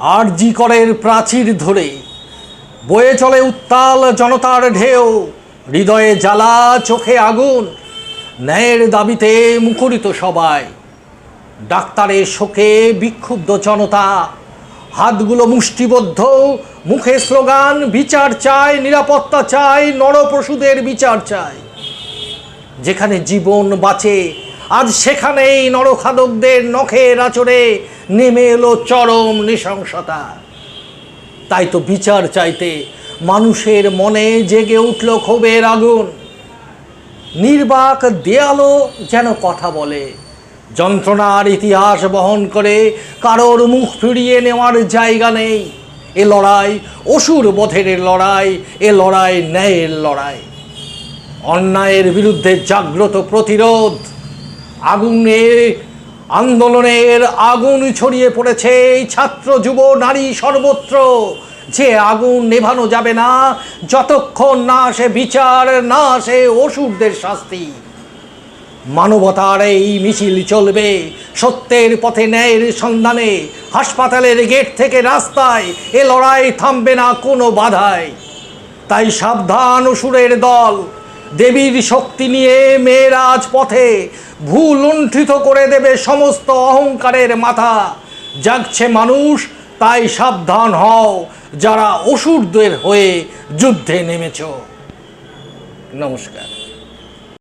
আর জি করের প্রাচীর ধরে বয়ে চলে উত্তাল জনতার ঢেউ, হৃদয়ে জ্বালা চোখে আগুন, ন্যায়ের দাবিতে মুখরিত সবাই। ডাক্তারের শোকে বিক্ষুব্ধ জনতা, হাতগুলো মুষ্টিবদ্ধ, মুখে স্লোগান, বিচার চায়, নিরাপত্তা চাই নরপশুদের বিচার চাই যেখানে জীবন বাঁচে আজ সেখানেই নরখাদকদের নখের আচরে নেমে এলো চরম নৃশংসতা। তাই তো বিচার চাইতে মানুষের মনে জেগে উঠল ক্ষোভের আগুন। নির্বাক দেয়ালও যেন কথা বলে। যন্ত্রণার ইতিহাস বহন করে কারোর মুখ ফিরিয়ে নেওয়ার জায়গা নেই। এ লড়াই অসুর বধের লড়াই, এ লড়াই ন্যায়ের লড়াই। অন্যায়ের বিরুদ্ধে জাগ্রত প্রতিরোধ আগুনের আন্দোলনের আগুন ছড়িয়ে পড়েছে এই ছাত্র, যুব, নারী সর্বত্র। যে আগুন নেভানো যাবে না, যতক্ষণ না আসে বিচার, না আসে অসুরদের শাস্তি। মানবতার এই মিছিল চলবে সত্যের পথে ন্যায়ের সন্ধানে, হাসপাতালের গেট থেকে রাস্তায়, এ লড়াই থামবে না কোনো বাধায়। তাই সাবধান অসুরের দল দেবীর শক্তি নিয়ে মেয়েরা আজ পথে ভুল লুণ্ঠিত করে দেবে সমস্ত অহংকারের মাথা। জাগছে মানুষ, তাই সাবধান হও, যারা অসুরদের হয়ে যুদ্ধে নেমেছ। নমস্কার।